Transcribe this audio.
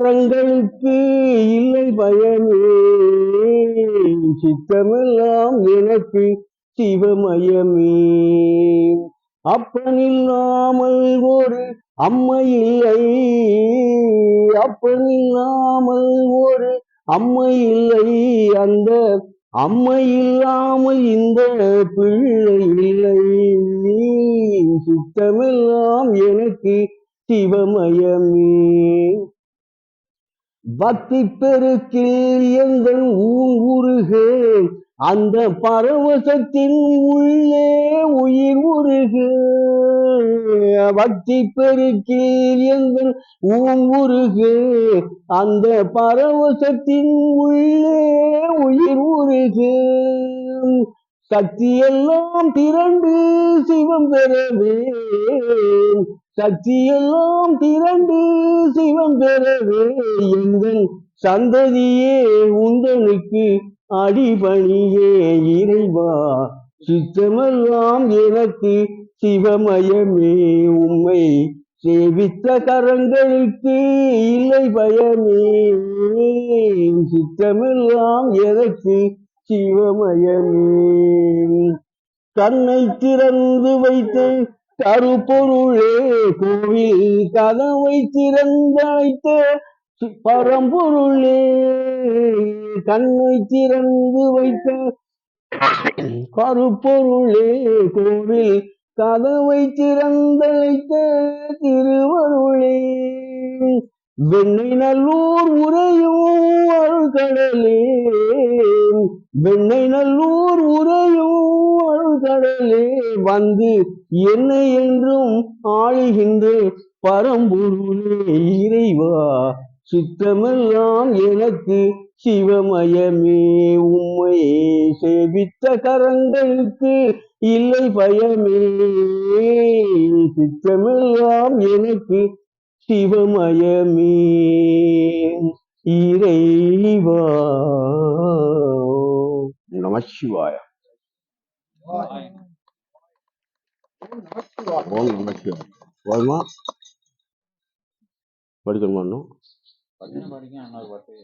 கரங்களுக்கு இல்லை பயமே. சித்தமெல்லாம் எனக்கு சிவமயமே. அப்பனில்லாமல் ஒரு அம்மை இல்லை. அப்பனில்லாமல் ஒரு அம்மை இல்லை. அந்த அம்மை இல்லாமல் இந்த பிள்ளை இல்லை. சித்தமெல்லாம் எனக்கு சிவமயமே. பக்தி பெருக்கில் எங்கள் ஊருக அந்த பரவசத்தின் உள்ளே உயிர் உருகு. பக்தி பெருக்கில் எங்கள் ஊருக அந்த பரவசத்தின் உள்ளே உயிர் உருகு. சக்தியெல்லாம் திரண்டு சிவம் பெறவே சக்தியெல்லாம் திரண்டு சிவம் பெறவே எங்கள் சந்ததியே உந்தனுக்கு அடிபணியே இறைவா. சித்தமெல்லாம் எனக்கு சிவமயமே உம்மை சேவித்த கரங்களுக்கு இல்லை பயமே. சித்தமெல்லாம் எனக்கு சிவமயமே. கண்ணை திறந்து வைத்து கருப்பொருளே கோவில் கதவை திறந்தழைத்த பரம்பொருளே கண்ணை திறந்து வைத்த. கருப்பொருளே கோவில் கதவை திறந்தழைத்த திருவருளே வெண்ணை நல்லூர் உரையும் அருள்கடலே வெண்ணை நல்லூர் உரை கடலே வந்து என்னை என்றும் ஆளுகின்ற பரம்பொருளே இறைவா சித்தமெல்லாம் எனக்கு சிவமயமே. உம்மை சேவித்த கரங்களுக்கு இல்லை பயமே. சித்தமெல்லாம் எனக்கு சிவமயமே. இறைவா. நமசிவாய ஓம் நமசிவாய வருமா படிக்கணுமா இன்னும் படிக்கணும் படிக்க பாட்டு